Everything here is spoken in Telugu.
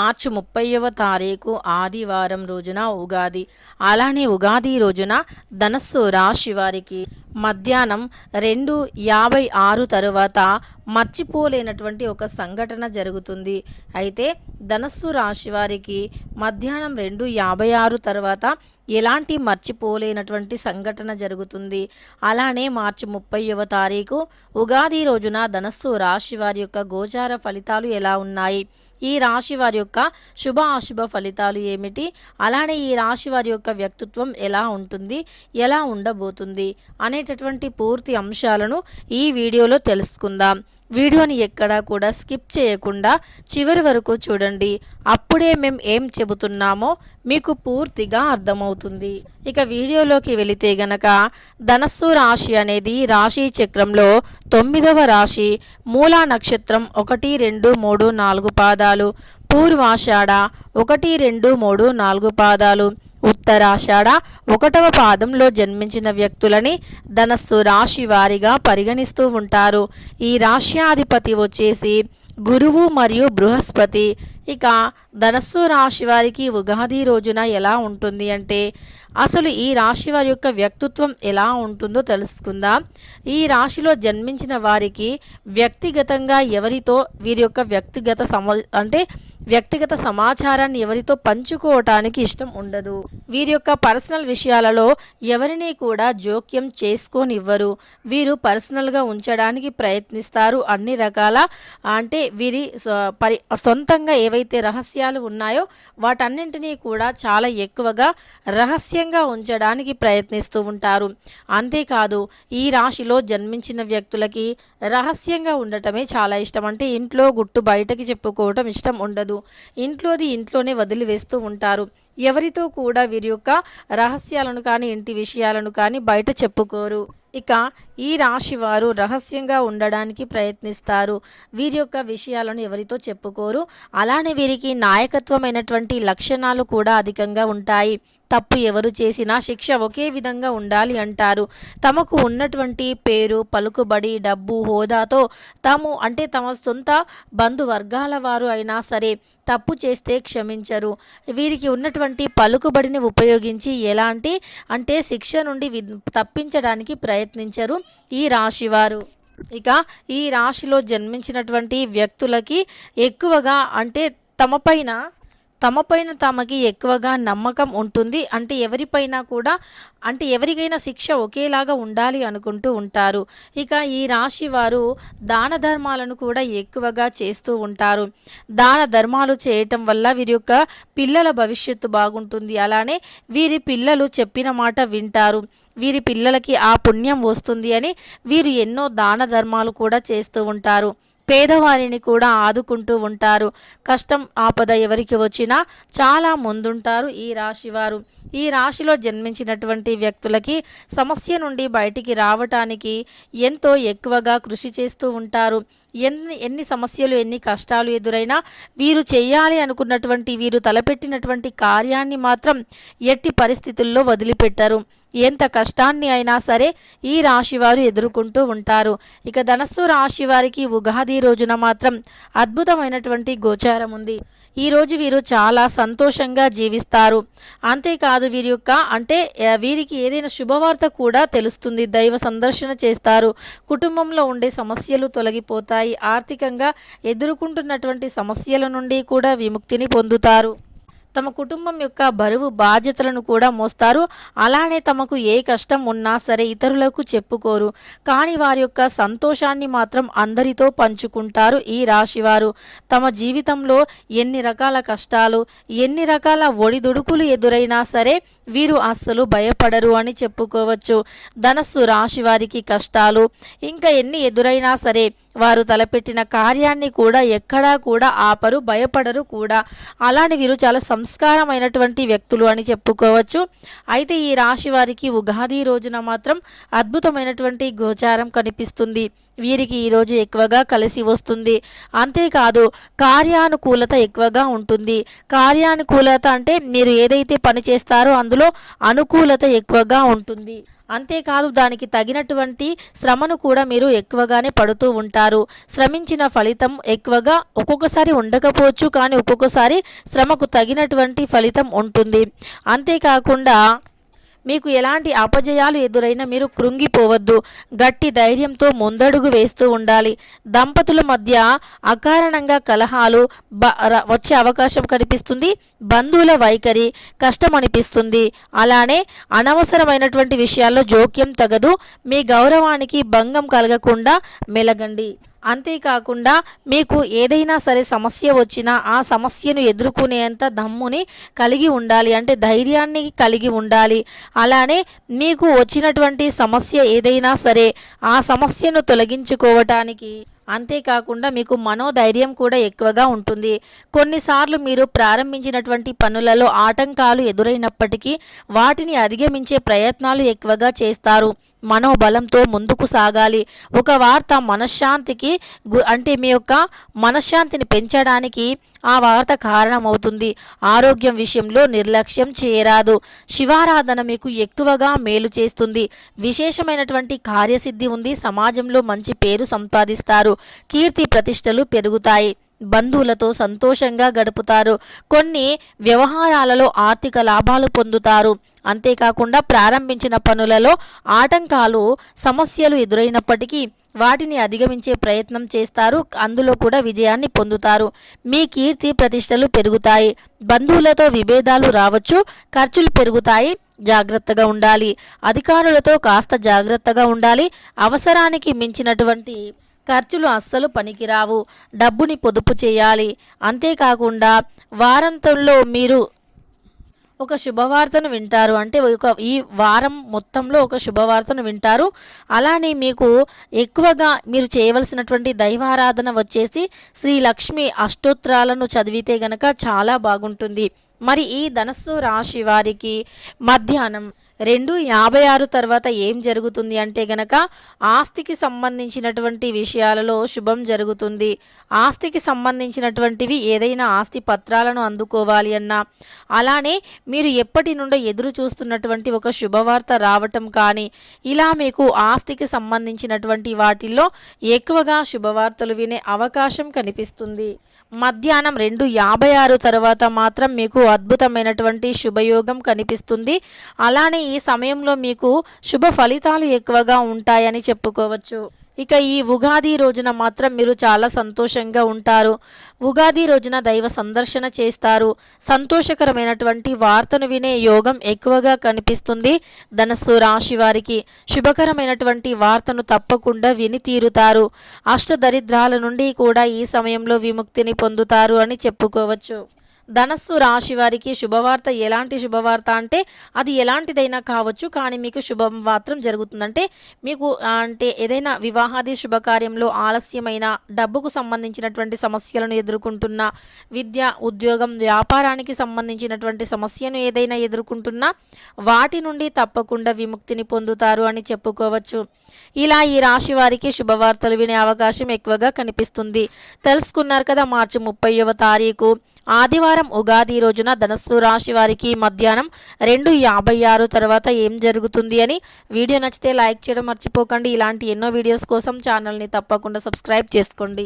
మార్చి ముప్పైవ తారీఖు ఆదివారం రోజున ఉగాది. అలానే ఉగాది రోజున ధనస్సు రాశి వారికి మధ్యాహ్నం రెండు యాభై ఆరు తరువాత మర్చిపోలేనటువంటి ఒక సంఘటన జరుగుతుంది. అయితే ధనస్సు రాశి వారికి మధ్యాహ్నం రెండు యాభై ఆరు తర్వాత ఎలాంటి మర్చిపోలేనటువంటి సంఘటన జరుగుతుంది. అలానే మార్చి ముప్పైవ తారీఖు ఉగాది రోజున ధనస్సు రాశి వారి యొక్క గోచార ఫలితాలు ఎలా ఉన్నాయి? ఈ రాశి వారి యొక్క శుభ అశుభ ఫలితాలు ఏమిటి? అలానే ఈ రాశి వారి యొక్క వ్యక్తిత్వం ఎలా ఉంటుంది? ఎలా ఉండబోతుంది? అనేటటువంటి పూర్తి అంశాలను ఈ వీడియోలో తెలుసుకుందాం. వీడియోని ఎక్కడా కూడా స్కిప్ చేయకుండా చివరి వరకు చూడండి. అప్పుడే మేము ఏం చెబుతున్నామో మీకు పూర్తిగా అర్థమవుతుంది. ఇక వీడియోలోకి వెళితే గనక ధనస్సు రాశి అనేది రాశి చక్రంలో తొమ్మిదవ రాశి మూలా నక్షత్రం ఒకటి రెండు మూడు నాలుగు పాదాలు పూర్వాషాఢ ఒకటి రెండు మూడు నాలుగు పాదాలు ఉత్తరాషాఢ ఒకటవ పాదంలో జన్మించిన వ్యక్తులని ధనస్సు రాశి వారిగా పరిగణిస్తూ ఉంటారు. ఈ రాశ్యాధిపతి వచ్చేసి గురువు మరియు బృహస్పతి. ఇక ధనస్సు రాశి వారికి ఉగాది రోజున ఎలా ఉంటుంది అంటే అసలు ఈ రాశి వారి యొక్క వ్యక్తిత్వం ఎలా ఉంటుందో తెలుసుకుందాం. ఈ రాశిలో జన్మించిన వారికి వ్యక్తిగతంగా ఎవరితో వీరి యొక్క వ్యక్తిగత సమ అంటే వ్యక్తిగత సమాచారాన్ని ఎవరితో పంచుకోవటానికి ఇష్టం ఉండదు. వీరి యొక్క పర్సనల్ విషయాలలో ఎవరిని కూడా జోక్యం చేసుకోనివ్వరు. వీరు పర్సనల్గా ఉంచడానికి ప్రయత్నిస్తారు అన్ని రకాల అంటే వీరి సొ- పరి సొంతంగా ఏవైతే రహస్యాలు ఉన్నాయో వాటన్నింటినీ కూడా చాలా ఎక్కువగా రహస్యంగా ఉంచడానికి ప్రయత్నిస్తూ ఉంటారు. అంతేకాదు ఈ రాశిలో జన్మించిన వ్యక్తులకి రహస్యంగా ఉండటమే చాలా ఇష్టం. అంటే ఇంట్లో గుట్టు బయటకి చెప్పుకోవటం ఇష్టం ఉండదు. ఇంట్లోది ఇంట్లోనే వదిలివేస్తూ ఉంటారు. ఎవరితో కూడా వీరి యొక్క రహస్యాలను కానీ ఇంటి విషయాలను కానీ బయట చెప్పుకోరు. ఇక ఈ రాశి వారు రహస్యంగా ఉండడానికి ప్రయత్నిస్తారు. వీరి యొక్క విషయాలను ఎవరితో చెప్పుకోరు. అలానే వీరికి నాయకత్వమైనటువంటి లక్షణాలు కూడా అధికంగా ఉంటాయి. తప్పు ఎవరు చేసినా శిక్ష ఒకే విధంగా ఉండాలి అంటారు. తమకు ఉన్నటువంటి పేరు పలుకుబడి డబ్బు హోదాతో తాము అంటే తమ సొంత బంధువర్గాల వారు అయినా సరే తప్పు చేస్తే క్షమించరు. వీరికి ఉన్నటువంటి పలుకుబడిని ఉపయోగించి ఎలాంటి అంటే శిక్ష నుండి వి- తప్పించడానికి ప్రయత్నించరు ఈ రాశివారు. ఇక ఈ రాశిలో జన్మించినటువంటి వ్యక్తులకి ఎక్కువగా అంటే తమపైన తమపైన తమకి ఎక్కువగా నమ్మకం ఉంటుంది. అంటే ఎవరిపైన కూడా అంటే ఎవరికైనా శిక్ష ఒకేలాగా ఉండాలి అనుకుంటూ ఉంటారు. ఇక ఈ రాశి వారు దాన ధర్మాలను కూడా ఎక్కువగా చేస్తూ ఉంటారు. దాన ధర్మాలు చేయటం వల్ల వీరి యొక్క పిల్లల భవిష్యత్తు బాగుంటుంది. అలానే వీరి పిల్లలు చెప్పిన మాట వింటారు. వీరి పిల్లలకి ఆ పుణ్యం వస్తుంది అని వీరు ఎన్నో దాన ధర్మాలు కూడా చేస్తూ ఉంటారు. పేదవారిని కూడా ఆదుకుంటూ ఉంటారు. కష్టం ఆపద ఎవరికి వచ్చినా చాలా ముందుంటారు ఈ రాశివారు. ఈ రాశిలో జన్మించినటువంటి వ్యక్తులకి సమస్య నుండి బయటికి రావటానికి ఎంతో ఎక్కువగా కృషి చేస్తూ ఉంటారు. ఎన్ని ఎన్ని సమస్యలు ఎన్ని కష్టాలు ఎదురైనా వీరు చేయాలి అనుకున్నటువంటి వీరు తలపెట్టినటువంటి కార్యాన్ని మాత్రం ఎట్టి పరిస్థితుల్లో వదిలిపెట్టరు. ఎంత కష్టాన్ని అయినా సరే ఈ రాశి వారు ఎదుర్కొంటూ ఉంటారు. ఇక ధనస్సు రాశి వారికి ఉగాది రోజున మాత్రం అద్భుతమైనటువంటి గోచారం ఉంది. ఈ రోజు వీరు చాలా సంతోషంగా జీవిస్తారు. అంతేకాదు వీరి యొక్క అంటే వీరికి ఏదైనా శుభవార్త కూడా తెలుస్తుంది. దైవ సందర్శన చేస్తారు. కుటుంబంలో ఉండే సమస్యలు తొలగిపోతాయి. ఆర్థికంగా ఎదుర్కొంటున్నటువంటి సమస్యల నుండి కూడా విముక్తిని పొందుతారు. తమ కుటుంబం యొక్క బరువు బాధ్యతలను కూడా మోస్తారు. అలానే తమకు ఏ కష్టం ఉన్నా సరే ఇతరులకు చెప్పుకోరు. కానీ వారి యొక్క సంతోషాన్ని మాత్రం అందరితో పంచుకుంటారు ఈ రాశివారు. తమ జీవితంలో ఎన్ని రకాల కష్టాలు ఎన్ని రకాల ఒడిదుడుకులు ఎదురైనా సరే వీరు అస్సలు భయపడరు అని చెప్పుకోవచ్చు. ధనస్సు రాశి వారికి కష్టాలు ఇంకా ఎన్ని ఎదురైనా సరే వారు తలపెట్టిన కార్యాన్ని కూడా ఎక్కడా కూడా ఆపరు భయపడరు కూడా. అలానే వీరు చాలా సంస్కారమైనటువంటి వ్యక్తులు అని చెప్పుకోవచ్చు. అయితే ఈ రాశి వారికి ఉగాది రోజున మాత్రం అద్భుతమైనటువంటి గోచారం కనిపిస్తుంది. వీరికి ఈరోజు ఎక్కువగా కలిసి వస్తుంది. అంతేకాదు కార్యానుకూలత ఎక్కువగా ఉంటుంది. కార్యానుకూలత అంటే మీరు ఏదైతే పని చేస్తారో అందులో అనుకూలత ఎక్కువగా ఉంటుంది. అంతేకాదు దానికి తగినటువంటి శ్రమను కూడా మీరు ఎక్కువగానే పడుతూ ఉంటారు. శ్రమించిన ఫలితం ఎక్కువగా ఒక్కొక్కసారి ఉండకపోవచ్చు కానీ ఒక్కొక్కసారి శ్రమకు తగినటువంటి ఫలితం ఉంటుంది. అంతేకాకుండా మీకు ఎలాంటి అపజయాలు ఎదురైనా మీరు కృంగిపోవద్దు. గట్టి ధైర్యంతో ముందడుగు వేస్తూ ఉండాలి. దంపతుల మధ్య అకారణంగా కలహాలు బ- ర- వచ్చే అవకాశం కనిపిస్తుంది. బంధువుల వైఖరి కష్టం అనిపిస్తుంది అలానే అనవసరమైనటువంటి విషయాల్లో జోక్యం తగదు. మీ గౌరవానికి భంగం కలగకుండా మెలగండి. అంతేకాకుండా మీకు ఏదైనా సరే సమస్య వచ్చినా ఆ సమస్యను ఎదుర్కొనేంత దమ్ముని కలిగి ఉండాలి. అంటే ధైర్యాన్ని కలిగి ఉండాలి. అలానే మీకు వచ్చినటువంటి సమస్య ఏదైనా సరే ఆ సమస్యను తొలగించుకోవటానికి అంతేకాకుండా మీకు మనోధైర్యం కూడా ఎక్కువగా ఉంటుంది. కొన్నిసార్లు మీరు ప్రారంభించినటువంటి పనులలో ఆటంకాలు ఎదురైనప్పటికీ వాటిని అధిగమించే ప్రయత్నాలు ఎక్కువగా చేస్తారు. మనోబలంతో ముందుకు సాగాలి. ఒక వార్త మనశ్శాంతికి గు- అంటే మీ యొక్క మనశ్శాంతిని పెంచడానికి ఆ వార్త కారణమవుతుంది. ఆరోగ్యం విషయంలో నిర్లక్ష్యం చేయరాదు శివారాధన మీకు ఎక్కువగా మేలు చేస్తుంది. విశేషమైనటువంటి కార్యసిద్ధి ఉంది. సమాజంలో మంచి పేరు సంపాదిస్తారు. కీర్తి ప్రతిష్టలు పెరుగుతాయి. బంధువులతో సంతోషంగా గడుపుతారు. కొన్ని వ్యవహారాలలో ఆర్థిక లాభాలు పొందుతారు. అంతేకాకుండా ప్రారంభించిన పనులలో ఆటంకాలు సమస్యలు ఎదురైనప్పటికీ వాటిని అధిగమించే ప్రయత్నం చేస్తారు. అందులో కూడా విజయాన్ని పొందుతారు. మీ కీర్తి ప్రతిష్టలు పెరుగుతాయి. బంధువులతో విభేదాలు రావచ్చు. ఖర్చులు పెరుగుతాయి. జాగ్రత్తగా ఉండాలి. అధికారులతో కాస్త జాగ్రత్తగా ఉండాలి. అవసరానికి మించినటువంటి ఖర్చులు అస్సలు పనికిరావు. డబ్బుని పొదుపు చేయాలి. అంతేకాకుండా వారాంతంలో మీరు ఒక శుభవార్తను వింటారు. అంటే ఒక ఈ వారం మొత్తంలో ఒక శుభవార్తను వింటారు. అలానే మీకు ఎక్కువగా మీరు చేయవలసినటువంటి దైవారాధన వచ్చేసి శ్రీ లక్ష్మి అష్టోత్తరాలను చదివితే గనక చాలా బాగుంటుంది. మరి ఈ ధనస్సు రాశి వారికి మధ్యాహ్నం రెండు యాభై ఆరు తర్వాత ఏం జరుగుతుంది అంటే గనక ఆస్తికి సంబంధించినటువంటి విషయాలలో శుభం జరుగుతుంది. ఆస్తికి సంబంధించినటువంటివి ఏదైనా ఆస్తి పత్రాలను అందుకోవాలి అన్నా అలానే మీరు ఎప్పటి నుండో ఎదురు చూస్తున్నటువంటి ఒక శుభవార్త రావటం కానీ ఇలా మీకు ఆస్తికి సంబంధించినటువంటి వాటిల్లో ఎక్కువగా శుభవార్తలు వినే అవకాశం కనిపిస్తుంది. మధ్యాహ్నం రెండు యాభై ఆరు తర్వాత మాత్రం మీకు అద్భుతమైనటువంటి శుభయోగం కనిపిస్తుంది. అలానే ఈ సమయంలో మీకు శుభ ఫలితాలు ఎక్కువగా ఉంటాయని చెప్పుకోవచ్చు. ఇక ఈ ఉగాది రోజున మాత్రం మీరు చాలా సంతోషంగా ఉంటారు. ఉగాది రోజున దైవ సందర్శన చేస్తారు. సంతోషకరమైనటువంటి వార్తను వినే యోగం ఎక్కువగా కనిపిస్తుంది. ధనస్సు రాశి వారికి శుభకరమైనటువంటి వార్తను తప్పకుండా విని తీరుతారు. అష్టదరిద్రాల నుండి కూడా ఈ సమయంలో విముక్తిని పొందుతారు అని చెప్పుకోవచ్చు. ధనస్సు రాశి వారికి శుభవార్త ఎలాంటి శుభవార్త అంటే అది ఎలాంటిదైనా కావచ్చు కానీ మీకు శుభం మాత్రం జరుగుతుందంటే మీకు అంటే ఏదైనా వివాహాది శుభకార్యంలో ఆలస్యమైన డబ్బుకు సంబంధించినటువంటి సమస్యలను ఎదుర్కొంటున్న విద్య ఉద్యోగం వ్యాపారానికి సంబంధించినటువంటి సమస్యను ఏదైనా ఎదుర్కొంటున్నా వాటి నుండి తప్పకుండా విముక్తిని పొందుతారు అని చెప్పుకోవచ్చు. ఇలా ఈ రాశి వారికి శుభవార్తలు వినే అవకాశం ఎక్కువగా కనిపిస్తుంది. తెలుసుకున్నారు కదా మార్చి ముప్పైవ తారీఖు. ఆదివారం ఉగాది రోజున ధనస్సు రాశి వారికి మధ్యాహ్నం రెండు యాభై ఆరు తర్వాత ఏం జరుగుతుంది అని వీడియో నచ్చితే లైక్ చేయడం మర్చిపోకండి. ఇలాంటి ఎన్నో వీడియోస్ కోసం ఛానల్ని తప్పకుండా సబ్స్క్రైబ్ చేసుకోండి.